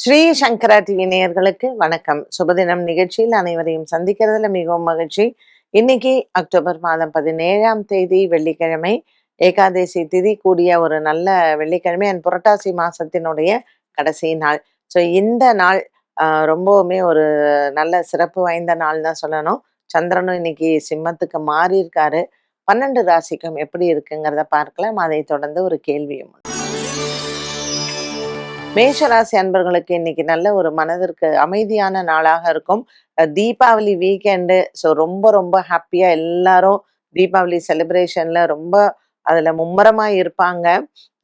ஸ்ரீ சங்கரா TV நேயர்களுக்கு வணக்கம். சுபதினம் நிகழ்ச்சியில் அனைவரையும் சந்திக்கிறதுல மிகவும் மகிழ்ச்சி. இன்னைக்கு அக்டோபர் மாதம் பதினேழாம் தேதி வெள்ளிக்கிழமை. ஏகாதசி திதி கூடிய ஒரு நல்ல வெள்ளிக்கிழமை அண்ட் புரட்டாசி மாசத்தினுடைய கடைசி நாள். ஸோ இந்த நாள் ரொம்பவுமே ஒரு நல்ல சிறப்பு வாய்ந்த நாள் தான் சொல்லணும். சந்திரனும் இன்னைக்கு சிம்மத்துக்கு மாறி இருக்காரு பன்னெண்டு ராசிக்கும் எப்படி இருக்குங்கிறத பார்க்கலாம். அதை தொடர்ந்து ஒரு கேள்வியும் மேஷராசி அன்பர்களுக்கு இன்னைக்கு நல்ல ஒரு மனதிற்கு அமைதியான நாளாக இருக்கும். தீபாவளி வீக்கெண்டு ஸோ ரொம்ப ரொம்ப ஹாப்பியா எல்லாரும் தீபாவளி செலிப்ரேஷன்ல ரொம்ப அதுல மும்முரமாக இருப்பாங்க.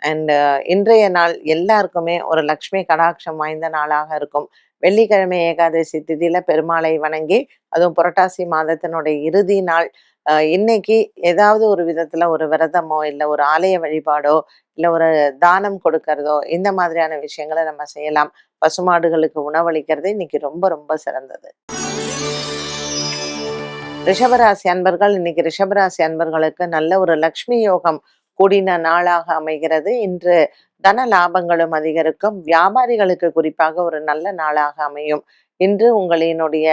அண்ட் இன்றைய நாள் எல்லாருக்குமே ஒரு லக்ஷ்மி கடாட்சம் வாய்ந்த நாளாக இருக்கும். வெள்ளிக்கிழமை ஏகாதசி திதியில பெருமாளை வணங்கி அதுவும் புரட்டாசி மாதத்தினுடைய இறுதி நாள். இன்னைக்கு ஏதாவது ஒரு விதத்துல ஒரு விரதமோ இல்லை ஒரு ஆலய வழிபாடோ இல்லை ஒரு தானம் கொடுக்கறதோ இந்த மாதிரியான விஷயங்களை நம்ம செய்யலாம். பசுமாடுகளுக்கு உணவளிக்கிறது இன்னைக்கு ரொம்ப ரொம்ப சிறந்தது. ரிஷபராசி அன்பர்கள் இன்னைக்கு ரிஷபராசி அன்பர்களுக்கு நல்ல ஒரு லக்ஷ்மி யோகம் கூடின நாளாக அமைகிறது. இன்று தன லாபங்களும் அதிகரிக்கும். வியாபாரிகளுக்கு குறிப்பாக ஒரு நல்ல நாளாக அமையும். இன்று உங்களினுடைய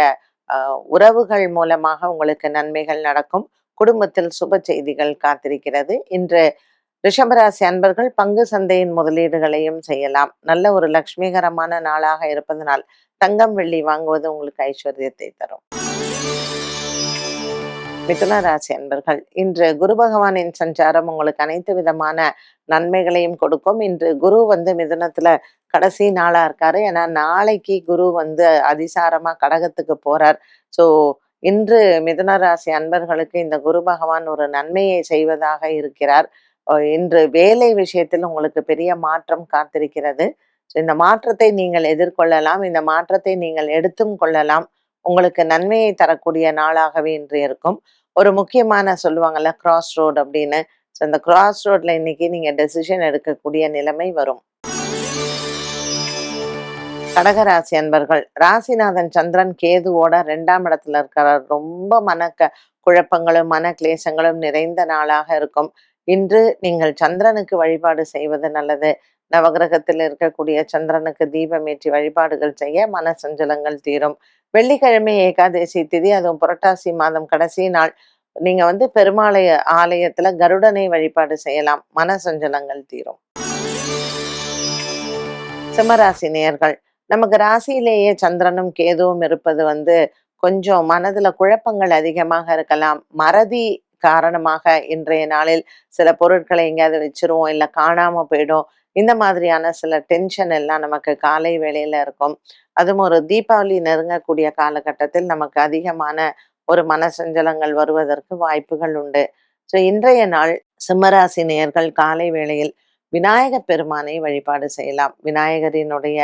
உறவுகள் மூலமாக உங்களுக்கு நன்மைகள் நடக்கும். குடும்பத்தில் சுப செய்திகள் காத்திருக்கிறது. இன்று ரிஷபராசி அன்பர்கள் பங்கு சந்தையின் முதலீடுகளையும் செய்யலாம். நல்ல ஒரு லட்சுமிகரமான நாளாக இருப்பதனால் தங்கம் வெள்ளி வாங்குவது உங்களுக்கு ஐஸ்வர்யத்தை தரும். மிதுன ராசி அன்பர்கள் இன்று குரு பகவானின் சஞ்சாரம் உங்களுக்கு அனைத்து விதமான நன்மைகளையும் கொடுக்கும். இன்று குரு வந்து மிதுனத்துல கடைசி நாளா இருக்காரு. ஏன்னா நாளைக்கு குரு வந்து அதிசாரமா கடகத்துக்கு போறார். ஸோ இன்று மிதுன ராசி அன்பர்களுக்கு இந்த குரு பகவான் ஒரு நன்மையை செய்வதாக இருக்கிறார். இன்று வேலை விஷயத்தில் உங்களுக்கு பெரிய மாற்றம் காத்திருக்கிறது. ஸோ இந்த மாற்றத்தை நீங்கள் எதிர்கொள்ளலாம். இந்த மாற்றத்தை நீங்கள் எடுத்தும் கொள்ளலாம். உங்களுக்கு நன்மையை தரக்கூடிய நாளாகவே இன்று இருக்கும். ஒரு முக்கியமான சொல்லுவாங்கல்ல கிராஸ் ரோடு அப்படின்னு. ஸோ இந்த கிராஸ் ரோட்ல இன்னைக்கு நீங்க டெசிஷன் எடுக்கக்கூடிய நிலைமை வரும். கடகராசி அன்பர்கள் ராசிநாதன் சந்திரன் கேதுவோட ரெண்டாம் இடத்துல இருக்கிறார் ரொம்ப மன க- குழப்பங்களும் மன கிளேசங்களும் நிறைந்த நாளாக இருக்கும். இன்று நீங்கள் சந்திரனுக்கு வழிபாடு செய்வது நல்லது. நவகிரகத்தில் இருக்கக்கூடிய சந்திரனுக்கு தீபமேற்றி வழிபாடுகள் செய்ய மன சஞ்சலங்கள் தீரும். வெள்ளிக்கிழமை ஏகாதசி திதி அதுவும் புரட்டாசி மாதம் கடைசி நாள். நீங்க வந்து பெருமாளைய ஆலயத்துல கருடனை வழிபாடு செய்யலாம். மன சஞ்சலங்கள் தீரும். சிம்மராசி நேர்கள் நமக்கு ராசியிலேயே சந்திரனும் கேதுவும் இருப்பது வந்து கொஞ்சம் மனதுல குழப்பங்கள் அதிகமாக இருக்கலாம். மறதி காரணமாக இன்றைய நாளில் சில பொருட்களை எங்கேயாவது வச்சிருவோம் இல்லை காணாம போயிடும். இந்த மாதிரியான சில டென்ஷன் எல்லாம் நமக்கு காலை வேளையில இருக்கும். அதுவும் ஒரு தீபாவளி நெருங்கக்கூடிய காலகட்டத்தில் நமக்கு அதிகமான ஒரு மனசஞ்சலங்கள் வருவதற்கு வாய்ப்புகள் உண்டு. ஸோ இன்றைய நாள் சிம்மராசி நேயர்கள் காலை வேளையில் விநாயக பெருமானை வழிபாடு செய்யலாம். விநாயகரினுடைய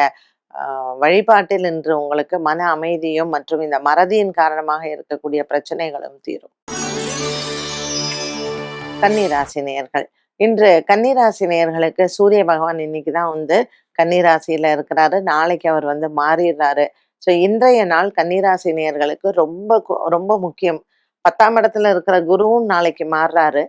வழிபாட்டில் இன்று உங்களுக்கு மன அமைதியும் மற்றும் இந்த மறதியின் காரணமாக இருக்கக்கூடிய பிரச்சனைகளும் தீரும். கன்னிராசி நேயர்கள். இன்று கன்னிராசி நேயர்களுக்கு சூரிய பகவான் இன்னைக்கு தான் வந்து கன்னிராசியில இருக்கிறாரு. நாளைக்கு அவர் வந்து மாறிடுறாரு. ஸோ இன்றைய நாள் கன்னிராசி நேயர்களுக்கு ரொம்ப ரொம்ப முக்கியம். பத்தாம் இடத்துல இருக்கிற குருவும் நாளைக்கு மாறுறாரு.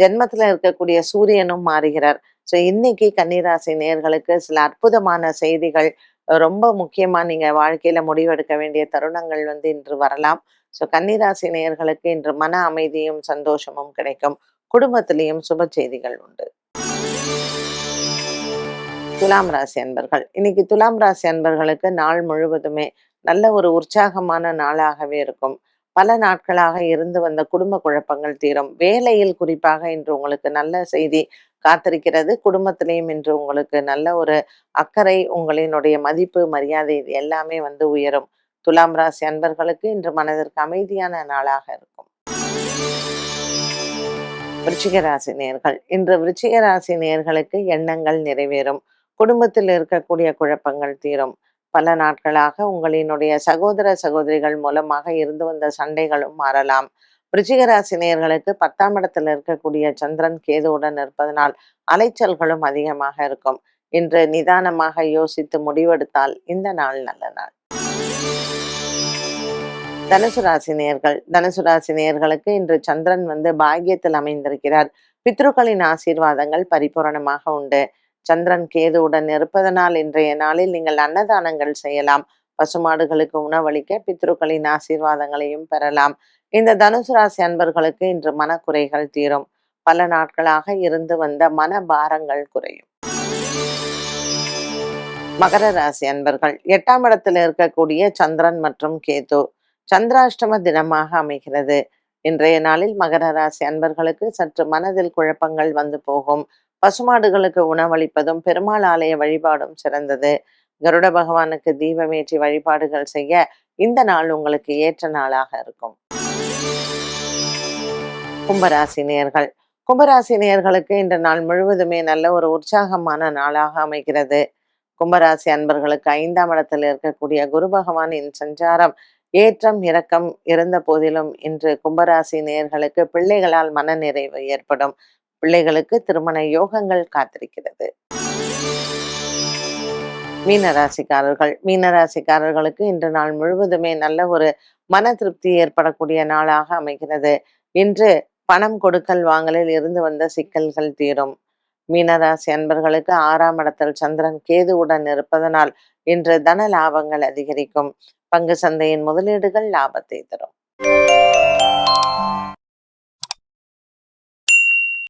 ஜென்மத்துல இருக்கக்கூடிய சூரியனும் மாறுகிறார். ஸோ இன்னைக்கு கன்னிராசி நேர்களுக்கு சில அற்புதமான செய்திகள் ரொம்ப முக்கியமா நீங்க வாழ்க்கையில முடிவெடுக்க வேண்டிய தருணங்கள் வந்து இன்று வரலாம். ஸோ கன்னிராசி நேயர்களுக்கு இன்று மன அமைதியும் சந்தோஷமும் கிடைக்கும். குடும்பத்திலையும் சுப செய்திகள் உண்டு. துலாம் ராசி அன்பர்கள். இன்னைக்கு துலாம் ராசி அன்பர்களுக்கு நாள் முழுவதுமே நல்ல ஒரு உற்சாகமான நாளாகவே இருக்கும். பல நாட்களாக இருந்து வந்த குடும்ப குழப்பங்கள் தீரும். வேலையில் குறிப்பாக இன்று உங்களுக்கு நல்ல செய்தி காத்திருக்கிறது. குடும்பத்திலையும் இன்று உங்களுக்கு நல்ல ஒரு அக்கறை உங்களினுடைய மதிப்பு மரியாதை இது எல்லாமே வந்து உயரும். துலாம் ராசி அன்பர்களுக்கு இன்று மனதிற்கு அமைதியான நாளாக இருக்கும். விருச்சிக ராசி நேர்கள். இன்று விருச்சிக ராசி நேர்களுக்கு எண்ணங்கள் நிறைவேறும். குடும்பத்தில் இருக்கக்கூடிய குழப்பங்கள் தீரும். பல நாட்களாக உங்களினுடைய சகோதர சகோதரிகள் மூலமாக இருந்து வந்த சண்டைகளும் மாறலாம். விருச்சிக பத்தாம் இடத்துல இருக்கக்கூடிய சந்திரன் கேதுவுடன் இருப்பதனால் அலைச்சல்களும் அதிகமாக இருக்கும். இன்று நிதானமாக யோசித்து முடிவெடுத்தால் இந்த நாள் நல்ல நாள். தனுசு ராசி தனுசு ராசி இன்று சந்திரன் வந்து பாக்கியத்தில் அமைந்திருக்கிறார். பித்ருக்களின் ஆசீர்வாதங்கள் பரிபூரணமாக உண்டு. சந்திரன் கேதுவுடன் இருப்பதனால் இன்றைய நாளில் நீங்கள் அன்னதானங்கள் செய்யலாம். பசுமாடுகளுக்கு உணவளிக்க பித்ருக்களின் ஆசீர்வாதங்களையும் பெறலாம். இந்த தனுசு ராசி அன்பர்களுக்கு இன்று மனக்குறைகள் தீரும். பல நாட்களாக இருந்து வந்த மன பாரங்கள் குறையும். மகர ராசி அன்பர்கள் எட்டாம் இடத்தில் இருக்கக்கூடிய சந்திரன் மற்றும் கேது சந்திராஷ்டம தினமாக அமைகிறது. இன்றைய நாளில் மகர ராசி அன்பர்களுக்கு சற்று மனதில் குழப்பங்கள் வந்து போகும். பசுமாடுகளுக்கு உணவளிப்பதும் பெருமாள் ஆலய வழிபாடும் சிறந்தது. கருட பகவானுக்கு தீபமேற்றி வழிபாடுகள் செய்ய இந்த நாள் உங்களுக்கு ஏற்ற நாளாக இருக்கும். கும்பராசி நேர்கள் கும்பராசி நேர்களுக்கு இந்த நாள் முழுவதுமே நல்ல ஒரு உற்சாகமான நாளாக அமைகிறது. கும்பராசி அன்பர்களுக்கு ஐந்தாம் இடத்தில் இருக்கக்கூடிய குரு பகவானின் சஞ்சாரம் ஏற்றம் இரக்கம் இருந்த போதிலும் இன்று கும்பராசி நேர்களுக்கு பிள்ளைகளால் மனநிறைவு ஏற்படும். பிள்ளைகளுக்கு திருமண யோகங்கள் காத்திருக்கிறது. மீனராசிக்காரர்கள். மீனராசிக்காரர்களுக்கு இன்று நாள் முழுவதுமே நல்ல ஒரு மன திருப்தி ஏற்படக்கூடிய நாளாக அமைகிறது. இன்று பணம் கொடுக்கல் வாங்கலில் இருந்து வந்த சிக்கல்கள் தீரும். மீனராசி அன்பர்களுக்கு ஆறாம் இடத்தில் சந்திரன் கேதுவுடன் இருப்பதனால் இன்று தன லாபங்கள் அதிகரிக்கும். பங்கு சந்தையின் முதலீடுகள் லாபத்தை தரும்.